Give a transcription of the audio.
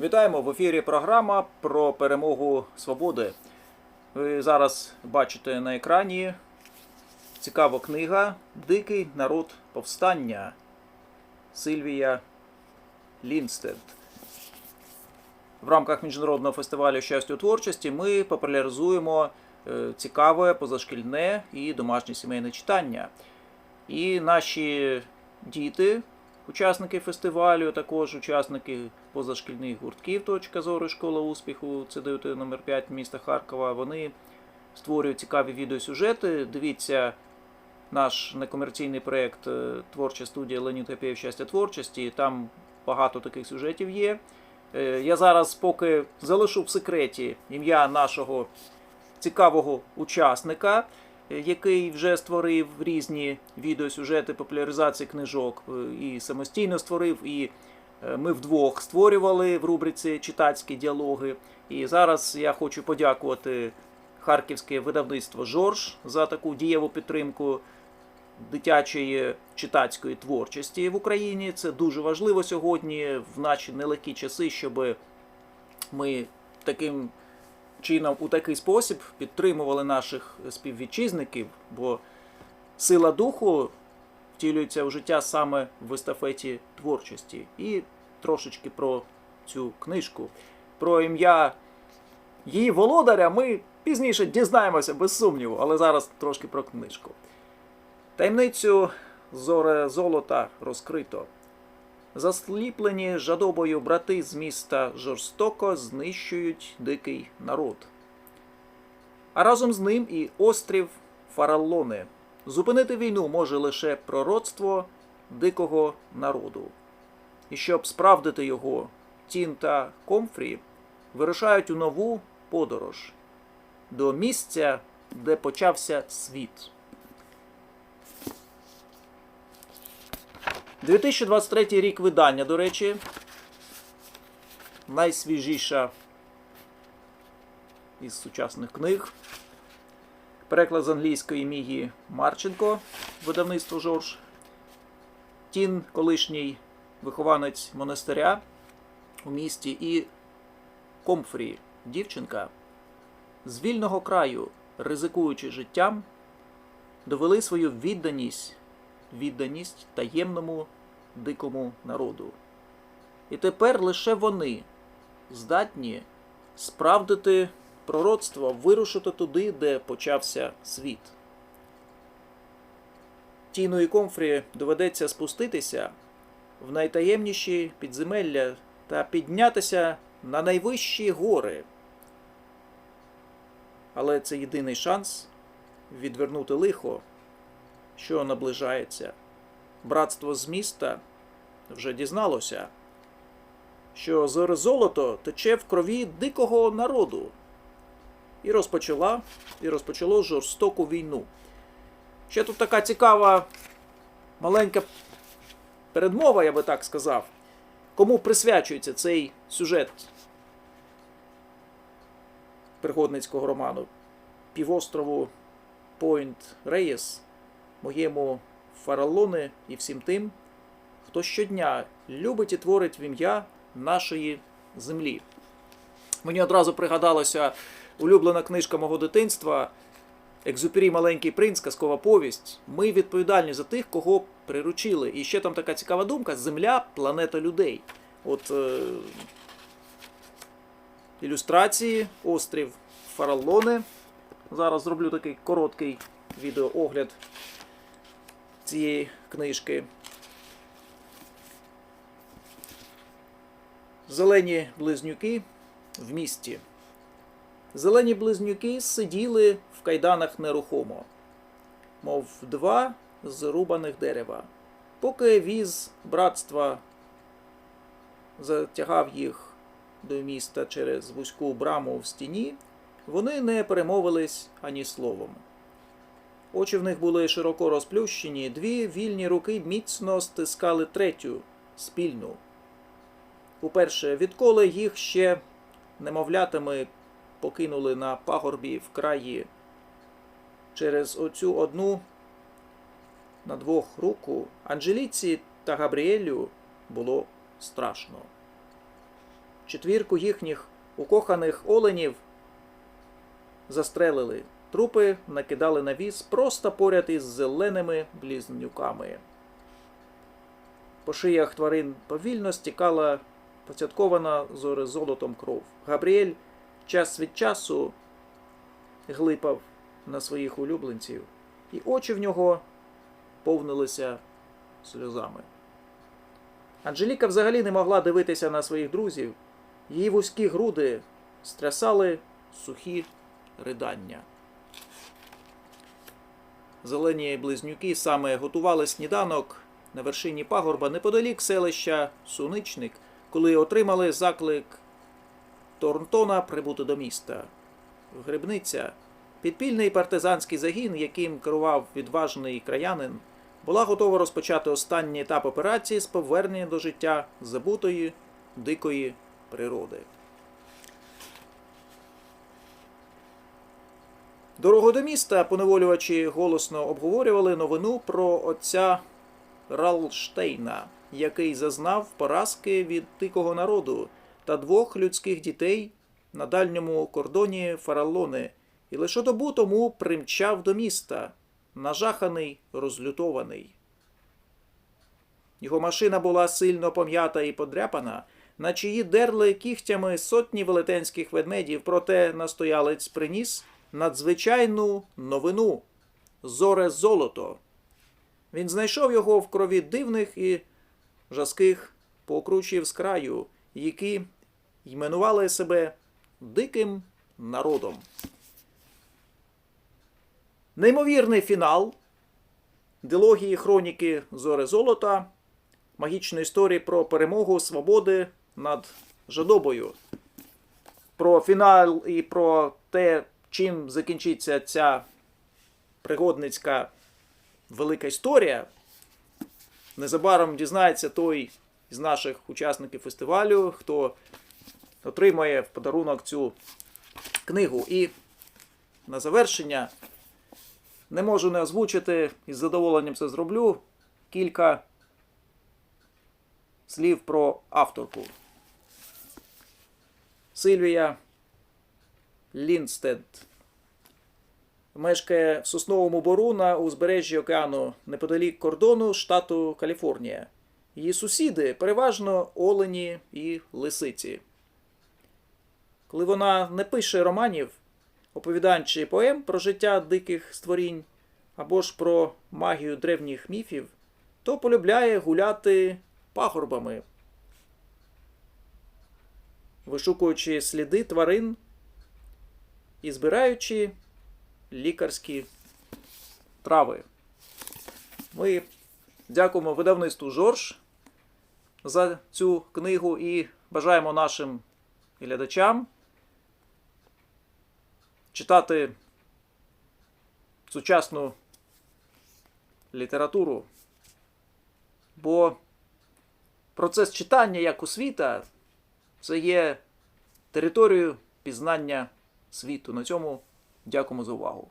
Вітаємо в ефірі програма про перемогу свободи. Ви зараз бачите на екрані цікава книга Дикий народ повстання Сильвія Лінстед. В рамках міжнародного фестивалю щастя у творчості ми популяризуємо е, цікаве позашкільне і домашнє сімейне читання. І наші діти, учасники фестивалю, також учасники позашкільних гуртків Точка зору школа успіху ЦДУТ номер 5 міста Харкова. Вони створюють цікаві відеосюжети. Дивіться наш некомерційний проєкт е, Творча студія Леонід Гапєєв щастя творчості. Там багато таких сюжетів є. Е, Я зараз поки залишу в секреті ім'я нашого цікавого учасника, який вже створив різні відеосюжети популяризації книжок е, і самостійно створив, і е, ми вдвох створювали в рубриці читацькі діалоги. І зараз я хочу подякувати харківське видавництво Жорж за таку дієву підтримку дитячої читацької творчості в Україні. Це дуже важливо сьогодні в наші нелегкі часи, щоб ми таким чином у такий спосіб підтримували наших співвітчизників, бо сила духу втілюється в життя саме в естафеті творчості. І трошечки про цю книжку. Про ім'я її володаря ми пізніше дізнаємося без сумніву, але зараз трошки про книжку. Таємницю зоре золота розкрито. Засліплені жадобою брати з міста жорстоко знищують дикий народ. А разом з ним і острів Фараллони. Зупинити війну може лише пророцтво дикого народу. І щоб справдити його, Тін та Комфрі вирушають у нову подорож до місця, де почався світ. 2023 рік видання, до речі, найсвіжіша із сучасних книг. Переклад з англійської Мігі Марченко, видавництво Жорж. Тін, колишній вихованець монастиря у місті, і Комфрі, дівчинка, з вільного краю, ризикуючи життям, довели свою відданість відданість таємному дикому народу. І тепер лише вони здатні справдити пророцтво, вирушити туди, де почався світ. Тіну і Комфрі доведеться спуститися в найтаємніші підземелля та піднятися на найвищі гори. Але це єдиний шанс відвернути лихо що наближається. Братство з міста вже дізналося, що золото тече в крові дикого народу. І розпочала, і розпочало жорстоку війну. Ще тут така цікава маленька передмова, я би так сказав. Кому присвячується цей сюжет пригодницького роману? Півострову Пойнт Рейс моєму фаралони і всім тим, хто щодня любить і творить в ім'я нашої землі. Мені одразу пригадалася улюблена книжка мого дитинства Екзюпері Маленький принц, казкова повість. Ми відповідальні за тих, кого приручили. І ще там така цікава думка: Земля планета людей. От е, ілюстрації, острів Фараллони. Зараз зроблю такий короткий відеоогляд цієї книжки. Зелені близнюки в місті. Зелені близнюки сиділи в кайданах нерухомо, мов два зрубаних дерева. Поки віз братства затягав їх до міста через вузьку браму в стіні, вони не перемовились ані словом. Очі в них були широко розплющені, дві вільні руки міцно стискали третю спільну. Уперше, відколи їх ще немовлятами покинули на пагорбі в краї через оцю одну на двох руку, Анжеліці та Габріелю було страшно. четвірку їхніх укоханих оленів застрелили. Трупи накидали на віз просто поряд із зеленими близнюками. По шиях тварин повільно стікала поцяткована зори золотом кров. Габріель час від часу глипав на своїх улюбленців, і очі в нього повнилися сльозами. Анжеліка взагалі не могла дивитися на своїх друзів, її вузькі груди стрясали сухі ридання. Зелені близнюки саме готували сніданок на вершині пагорба неподалік селища Суничник, коли отримали заклик Торнтона прибути до міста. Грибниця, підпільний партизанський загін, яким керував відважний краянин, була готова розпочати останній етап операції з повернення до життя забутої дикої природи. Дорогу до міста поневолювачі голосно обговорювали новину про отця Ралштейна, який зазнав поразки від дикого народу та двох людських дітей на дальньому кордоні Фаралони, і лише добу тому примчав до міста, нажаханий, розлютований. Його машина була сильно пом'ята і подряпана, наче її дерли кігтями сотні велетенських ведмедів, проте настоялець приніс надзвичайну новину зоре золото. Він знайшов його в крові дивних і жаских покручів з краю, які іменували себе диким народом. Неймовірний фінал дилогії хроніки Зоре Золота, магічної історії про перемогу свободи над жадобою. Про фінал і про те, чим закінчиться ця пригодницька велика історія. Незабаром дізнається той з наших учасників фестивалю, хто отримає в подарунок цю книгу. І на завершення не можу не озвучити і з задоволенням це зроблю кілька слів про авторку. Сильвія Лінстед мешкає в Сосновому Бору на узбережжі океану неподалік кордону штату Каліфорнія. Її сусіди переважно олені і лисиці. Коли вона не пише романів, оповідань чи поем про життя диких створінь або ж про магію древніх міфів, то полюбляє гуляти пагорбами, вишукуючи сліди тварин і збираючи лікарські трави. Ми дякуємо видавництву Жорж за цю книгу і бажаємо нашим глядачам читати сучасну літературу. Бо процес читання як освіта це є територією пізнання світу. На цьому дякуємо за увагу.